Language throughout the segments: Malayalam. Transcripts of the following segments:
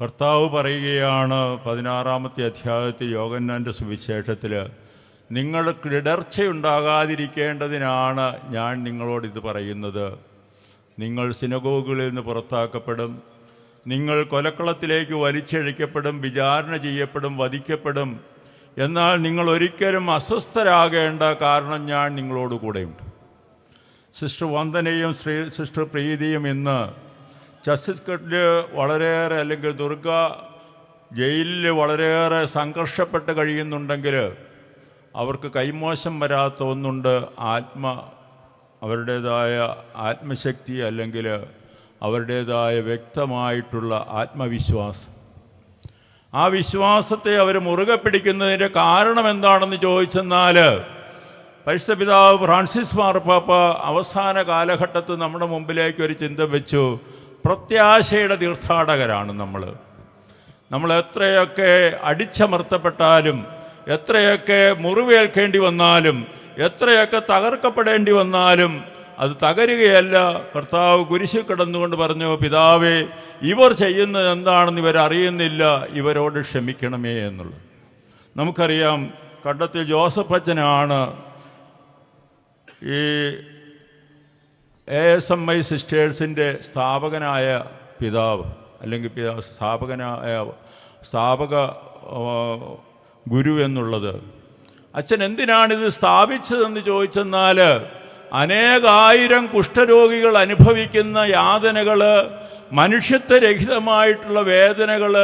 കർത്താവ് പറയുകയാണ് പതിനാറാമത്തെ അധ്യായത്തിൽ യോഗന്നാന്റെ സുവിശേഷത്തിൽ നിങ്ങൾ ഇടർച്ചയുണ്ടാകാതിരിക്കേണ്ടതിനാണ് ഞാൻ നിങ്ങളോട് ഇത് പറയുന്നത്. നിങ്ങൾ സിനഗോഗുകളിൽ നിന്ന് പുറത്താക്കപ്പെടും. നിങ്ങൾ കൊലക്കളത്തിലേക്ക് വലിച്ചഴിക്കപ്പെടും. വിചാരണ ചെയ്യപ്പെടും. വധിക്കപ്പെടും. എന്നാൽ നിങ്ങൾ ഒരിക്കലും അസ്വസ്ഥരാകേണ്ട കാരണം ഞാൻ നിങ്ങളോട് കൂടെയുണ്ട് സിസ്റ്റർ വന്ദനയും ശ്രീ സിസ്റ്റർ പ്രീതിയും ഇന്ന് ഛത്തീസ്ഗഡിൽ വളരെയേറെ അല്ലെങ്കിൽ ദുർഗ ജയിലിൽ വളരെയേറെ സംഘർഷപ്പെട്ട് കഴിയുന്നുണ്ടെങ്കിൽ അവർക്ക് കൈമോശം വരാത്ത ഒന്നുണ്ട്. ആത്മ അവരുടേതായ ആത്മശക്തി അല്ലെങ്കിൽ അവരുടേതായ വ്യക്തമായിട്ടുള്ള ആത്മവിശ്വാസം. ആ വിശ്വാസത്തെ അവർ മുറുകെ പിടിക്കുന്നതിന്റെ കാരണം എന്താണെന്ന് ചോദിച്ചെന്നാൽ പരിശുദ്ധ പിതാവ് ഫ്രാൻസിസ് മാർപ്പാപ്പ അവസാന കാലഘട്ടത്ത് നമ്മുടെ മുമ്പിലേക്ക് ഒരു ചിന്ത വെച്ചു. പ്രത്യാശയുടെ തീർത്ഥാടകരാണ് നമ്മൾ നമ്മൾ എത്രയൊക്കെ അടിച്ചമർത്തപ്പെട്ടാലും എത്രയൊക്കെ മുറിവേൽക്കേണ്ടി വന്നാലും എത്രയൊക്കെ തകർക്കപ്പെടേണ്ടി വന്നാലും അത് തകരുകയല്ല. കർത്താവ് കുരിശിൽ കിടന്നുകൊണ്ട് പറഞ്ഞു പിതാവേ ഇവർ ചെയ്യുന്നത് എന്താണെന്ന് ഇവരറിയുന്നില്ല ഇവരോട് ക്ഷമിക്കണമേ എന്നുള്ളത്. നമുക്കറിയാം കണ്ടത്തിൽ ജോസഫ് അച്ഛനാണ് ഈ എ എസ് എം ഐ സിസ്റ്റേഴ്സിന്റെ സ്ഥാപകനായ പിതാവ് അല്ലെങ്കിൽ പിതാവ് സ്ഥാപകനായ സ്ഥാപക ഗുരു എന്നുള്ളത്. അച്ഛൻ എന്തിനാണിത് സ്ഥാപിച്ചതെന്ന് ചോദിച്ചെന്നാൽ അനേകായിരം കുഷ്ഠരോഗികൾ അനുഭവിക്കുന്ന യാതനകൾ മനുഷ്യത്വരഹിതമായിട്ടുള്ള വേദനകൾ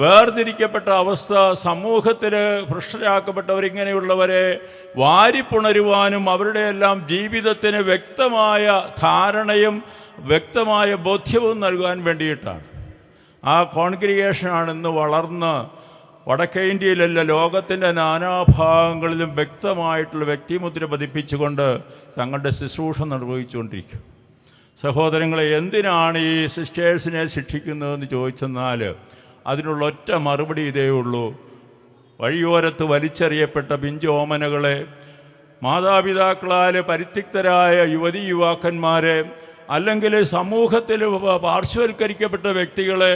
വേർതിരിക്കപ്പെട്ട അവസ്ഥ സമൂഹത്തിൽ ഭ്രഷ്ടരാക്കപ്പെട്ടവരിങ്ങനെയുള്ളവരെ വാരിപ്പുണരുവാനും അവരുടെയെല്ലാം ജീവിതത്തിന് വ്യക്തമായ ധാരണയും വ്യക്തമായ ബോധ്യവും നൽകാൻ വേണ്ടിയിട്ടാണ്. ആ കോൺഗ്രിഗേഷനാണ് ഇന്ന് വളർന്ന് വടക്കേ ഇന്ത്യയിലല്ല ലോകത്തിന്റെ നാനാഭാഗങ്ങളിലും വ്യക്തമായിട്ടുള്ള വ്യക്തിമുദ്ര പതിപ്പിച്ചുകൊണ്ട് തങ്ങളുടെ ശുശ്രൂഷ നിർവഹിച്ചുകൊണ്ടിരിക്കും. സഹോദരങ്ങളെ എന്തിനാണ് ഈ സിസ്റ്റേഴ്സിനെ ശിക്ഷിക്കുന്നതെന്ന് ചോദിച്ചെന്നാൽ അതിനുള്ള ഒറ്റ മറുപടി ഇതേ ഉള്ളൂ. വഴിയോരത്ത് വലിച്ചെറിയപ്പെട്ട പിഞ്ചോമനകളെ മാതാപിതാക്കളാൽ പരിത്യക്തരായ യുവതി യുവാക്കന്മാരെ അല്ലെങ്കിൽ സമൂഹത്തിൽ പാർശ്വവൽക്കരിക്കപ്പെട്ട വ്യക്തികളെ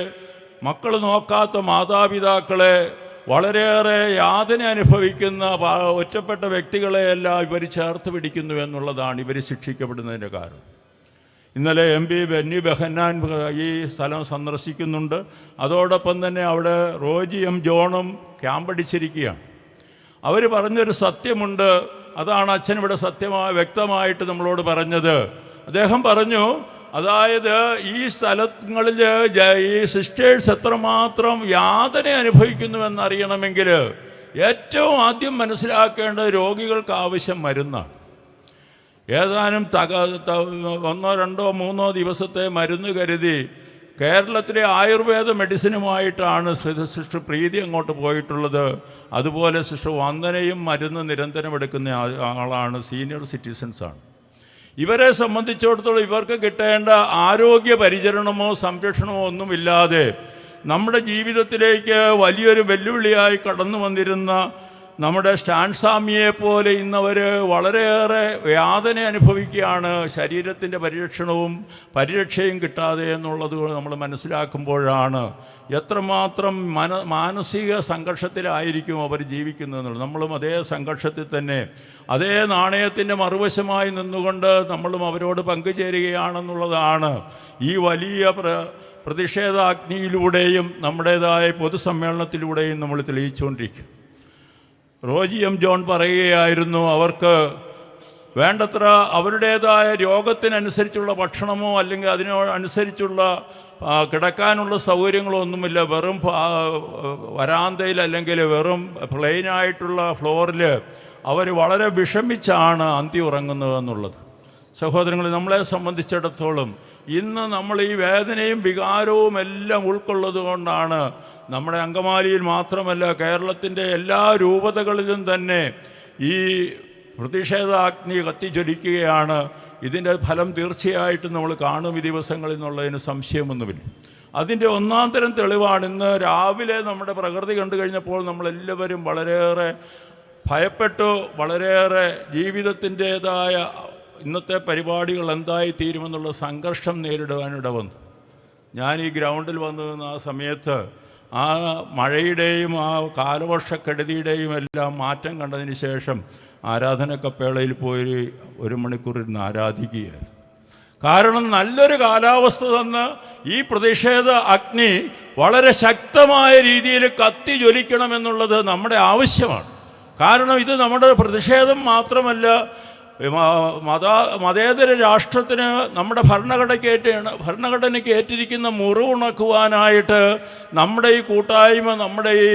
മക്കൾ നോക്കാത്ത മാതാപിതാക്കളെ വളരെയേറെ യാതന അനുഭവിക്കുന്ന ഒറ്റപ്പെട്ട വ്യക്തികളെയെല്ലാം ഇവർ ചേർത്ത് പിടിക്കുന്നു എന്നുള്ളതാണ് ഇവർ ശിക്ഷിക്കപ്പെടുന്നതിന്റെ കാരണം. ഇന്നലെ എം പി ബെന്നി ബെഹന്നാൻ ഈ സ്ഥലം സന്ദർശിക്കുന്നുണ്ട്. അതോടൊപ്പം തന്നെ അവിടെ റോജി എം ജോണും ക്യാമ്പടിച്ചിരിക്കുകയാണ് അവർ പറഞ്ഞൊരു സത്യമുണ്ട്. അതാണ് അച്ഛൻ ഇവിടെ സത്യമായി വ്യക്തമായിട്ട് നമ്മളോട് പറഞ്ഞത്. അദ്ദേഹം പറഞ്ഞു അതായത് ഈ സ്ഥലങ്ങളിൽ ഈ സിസ്റ്റേഴ്സ് എത്രമാത്രം യാതന അനുഭവിക്കുന്നുവെന്നറിയണമെങ്കിൽ ഏറ്റവും ആദ്യം മനസ്സിലാക്കേണ്ടത് രോഗികൾക്ക് ആവശ്യം മരുന്നാണ്. ഏതാനും തക ഒന്നോ രണ്ടോ മൂന്നോ ദിവസത്തെ മരുന്ന് കരുതി കേരളത്തിലെ ആയുർവേദ മെഡിസിനുമായിട്ടാണ് സിസ്റ്റർ പ്രീതി അങ്ങോട്ട് പോയിട്ടുള്ളത്. അതുപോലെ സിസ്റ്റർ വന്ദനയും മരുന്ന് നിരന്തരം എടുക്കുന്ന ആളാണ് സീനിയർ സിറ്റിസൺസാണ് ഇവരെ സംബന്ധിച്ചിടത്തോളം ഇവർക്ക് കിട്ടേണ്ട ആരോഗ്യ പരിചരണമോ സംരക്ഷണമോ ഒന്നുമില്ലാതെ നമ്മുടെ ജീവിതത്തിലേക്ക് വലിയൊരു വെല്ലുവിളിയായി കടന്നു വന്നിരുന്ന നമ്മുടെ സ്റ്റാൻസാമിയെ പോലെ ഇന്നവർ വളരെയേറെ യാതന അനുഭവിക്കുകയാണ്. ശരീരത്തിന്റെ പരിരക്ഷണവും പരിരക്ഷയും കിട്ടാതെ എന്നുള്ളത് നമ്മൾ മനസ്സിലാക്കുമ്പോഴാണ്. എത്രമാത്രം മന മാനസിക സംഘർഷത്തിലായിരിക്കും അവർ ജീവിക്കുന്നതെന്നുള്ളത്. നമ്മളും അതേ സംഘർഷത്തിൽ തന്നെ അതേ നാണയത്തിന്റെ മറുവശമായി നിന്നുകൊണ്ട് നമ്മളും അവരോട് പങ്കുചേരുകയാണെന്നുള്ളതാണ് ഈ വലിയ പ്ര പ്രതിഷേധാഗ്നിയിലൂടെയും നമ്മുടേതായ പൊതുസമ്മേളനത്തിലൂടെയും നമ്മൾ തെളിയിച്ചുകൊണ്ടിരിക്കും. റോജി എം ജോൺ പറയുകയായിരുന്നു അവർക്ക് വേണ്ടത്ര അവരുടേതായ രോഗത്തിനനുസരിച്ചുള്ള ഭക്ഷണമോ അല്ലെങ്കിൽ അതിനോട് അനുസരിച്ചുള്ള കിടക്കാനുള്ള സൗകര്യങ്ങളോ ഒന്നുമില്ല. വെറും വരാന്തയിൽ അല്ലെങ്കിൽ വെറും പ്ലെയിനായിട്ടുള്ള ഫ്ലോറിൽ അവർ വളരെ വിഷമിച്ചാണ് അന്തി ഉറങ്ങുന്നത് എന്നുള്ളത് സഹോദരങ്ങളെ നമ്മളെ സംബന്ധിച്ചിടത്തോളം ഇന്ന് നമ്മൾ ഈ വേദനയും വികാരവും എല്ലാം ഉൾക്കൊള്ളത് കൊണ്ടാണ് നമ്മുടെ അങ്കമാലിയിൽ മാത്രമല്ല കേരളത്തിന്റെ എല്ലാ രൂപതകളിലും തന്നെ ഈ പ്രതിഷേധാഗ്നി കത്തിജ്വലിക്കുകയാണ്. ഇതിന്റെ ഫലം തീർച്ചയായിട്ടും നമ്മൾ കാണും ഈ ദിവസങ്ങളിൽ നിന്നുള്ളതിന് സംശയമൊന്നുമില്ല. അതിന്റെ ഒന്നാം തരം തെളിവാണ് ഇന്ന് രാവിലെ നമ്മുടെ പ്രകൃതി കണ്ടു കഴിഞ്ഞപ്പോൾ നമ്മളെല്ലാവരും വളരെയേറെ ഭയപ്പെട്ടു വളരെയേറെ ജീവിതത്തിന്റേതായ ഇന്നത്തെ പരിപാടികൾ എന്തായി തീരുമെന്നുള്ള സംഘർഷം നേരിടുവാനിട വന്നു ഞാൻ ഈ ഗ്രൗണ്ടിൽ വന്നു ആ സമയത്ത് ആ മഴയുടെയും ആ കാലവർഷക്കെടുതിയുടെയും എല്ലാം മാറ്റം കണ്ടതിന് ശേഷം ആരാധനക്കപ്പേളയിൽ പോയി ഒരു മണിക്കൂർ ഇരുന്ന് ആരാധിക്കുകയായിരുന്നു. കാരണം നല്ലൊരു കാലാവസ്ഥ തന്ന് ഈ പ്രതിഷേധ അഗ്നി വളരെ ശക്തമായ രീതിയിൽ കത്തി ജ്വലിക്കണമെന്നുള്ളത് നമ്മുടെ ആവശ്യമാണ്. കാരണം ഇത് നമ്മുടെ പ്രതിഷേധം മാത്രമല്ല മത മതേതര രാഷ്ട്രത്തിന് നമ്മുടെ ഭരണഘടനയ്ക്ക് ഭരണഘടനയ്ക്ക് ഏറ്റിരിക്കുന്ന മുറിവുണക്കുവാനായിട്ട് നമ്മുടെ ഈ കൂട്ടായ്മ നമ്മുടെ ഈ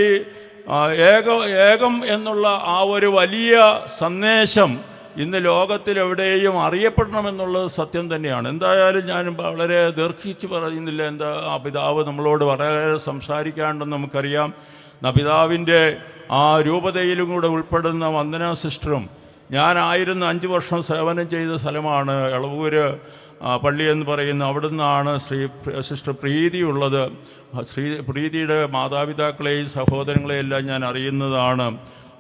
ഏക ഏകം എന്നുള്ള ആ ഒരു വലിയ സന്ദേശം ഇന്ന് ലോകത്തിലെവിടെയും അറിയപ്പെടണമെന്നുള്ളത് സത്യം തന്നെയാണ്. എന്തായാലും ഞാൻ വളരെ ദീർഘിച്ച് പറയുന്നില്ല. എന്താ ആ പിതാവ് നമ്മളോട് വളരെ സംസാരിക്കാണ്ടെന്ന് നമുക്കറിയാം. പിതാവിന്റെ ആ രൂപതയിലും കൂടെ ഉൾപ്പെടുന്ന വന്ദന സിസ്റ്ററും ഞാനായിരുന്ന അഞ്ച് വർഷം സേവനം ചെയ്ത സ്ഥലമാണ് എളവൂര് പള്ളി എന്ന് പറയുന്ന അവിടുന്നാണ് ശ്രീ സിസ്റ്റർ പ്രീതിയുള്ളത് ശ്രീ പ്രീതിയുടെ മാതാപിതാക്കളെയും സഹോദരങ്ങളെയും എല്ലാം ഞാൻ അറിയുന്നതാണ്.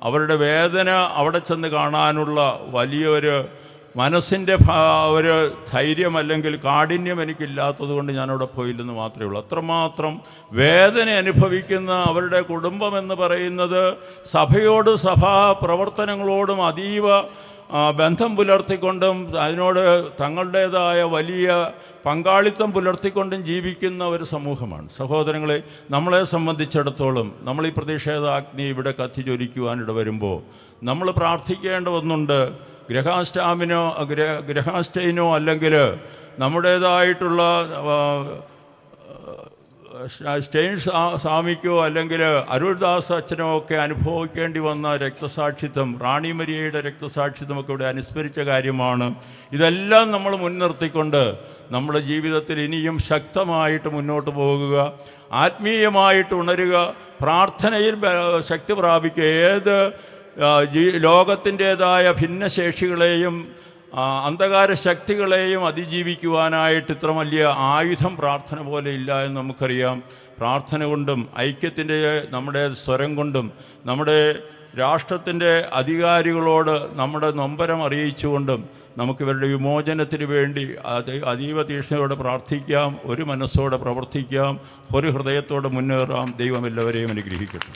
അവരുടെ വേദന അവിടെ ചെന്ന് കാണാനുള്ള വലിയൊരു മനസ്സിന്റെ ഒരു ധൈര്യം അല്ലെങ്കിൽ കാഠിന്യം എനിക്കില്ലാത്തത് കൊണ്ട് ഞാനവിടെ പോയില്ലെന്ന് മാത്രമേ ഉള്ളൂ. അത്രമാത്രം വേദന അനുഭവിക്കുന്ന അവരുടെ കുടുംബം എന്ന് പറയുന്നത് സഭയോട് സഭാ പ്രവർത്തനങ്ങളോടും അതീവ ബന്ധം പുലർത്തിക്കൊണ്ടും അതിനോട് തങ്ങളുടേതായ വലിയ പങ്കാളിത്തം പുലർത്തിക്കൊണ്ടും ജീവിക്കുന്ന ഒരു സമൂഹമാണ്. സഹോദരങ്ങളെ നമ്മളെ സംബന്ധിച്ചിടത്തോളം നമ്മൾ ഈ പ്രതിഷേധാഗ്നി ഇവിടെ കത്തിജ്വലിക്കുവാനിട വരുമ്പോൾ നമ്മൾ പ്രാർത്ഥിക്കേണ്ട ഒന്നുണ്ട്. ഗ്രഹാസ്റ്റാമിനോ ഗ്രഹ ഗ്രഹാസ്റ്റൈനോ അല്ലെങ്കിൽ നമ്മുടേതായിട്ടുള്ള സ്റ്റെയിൻ സ്വാ- സ്വാമിക്കോ അല്ലെങ്കിൽ അരുൾദാസ് അച്ഛനോ ഒക്കെ അനുഭവിക്കേണ്ടി വന്ന രക്തസാക്ഷിത്വം റാണി മരിയയുടെ രക്തസാക്ഷിത്വം ഒക്കെ ഇവിടെ അനുസ്മരിച്ച കാര്യമാണ്. ഇതെല്ലാം നമ്മൾ മുൻനിർത്തിക്കൊണ്ട് നമ്മുടെ ജീവിതത്തിൽ ഇനിയും ശക്തമായിട്ട് മുന്നോട്ട് പോകുക ആത്മീയമായിട്ട് ഉണരുക പ്രാർത്ഥനയിൽ ശക്തി പ്രാപിക്കുക. ഏത് ലോകത്തിന്റേതായ ഭിന്നശേഷികളെയും അന്ധകാര ശക്തികളെയും അതിജീവിക്കുവാനായിട്ട് ഇത്ര വലിയ ആയുധം പ്രാർത്ഥന പോലെ ഇല്ല എന്ന് നമുക്കറിയാം. പ്രാർത്ഥന കൊണ്ടും ഐക്യത്തിന്റെ നമ്മുടെ സ്വരം കൊണ്ടും നമ്മുടെ രാഷ്ട്രത്തിന്റെ അധികാരികളോട് നമ്മുടെ നൊമ്പരം അറിയിച്ചുകൊണ്ടും നമുക്കിവരുടെ വിമോചനത്തിന് വേണ്ടി അത് അതീവ തീക്ഷ്ണയോടെ പ്രാർത്ഥിക്കാം ഒരു മനസ്സോടെ പ്രവർത്തിക്കാം ഒരു ഹൃദയത്തോടെ മുന്നേറാം. ദൈവം എല്ലാവരെയും അനുഗ്രഹിക്കട്ടെ.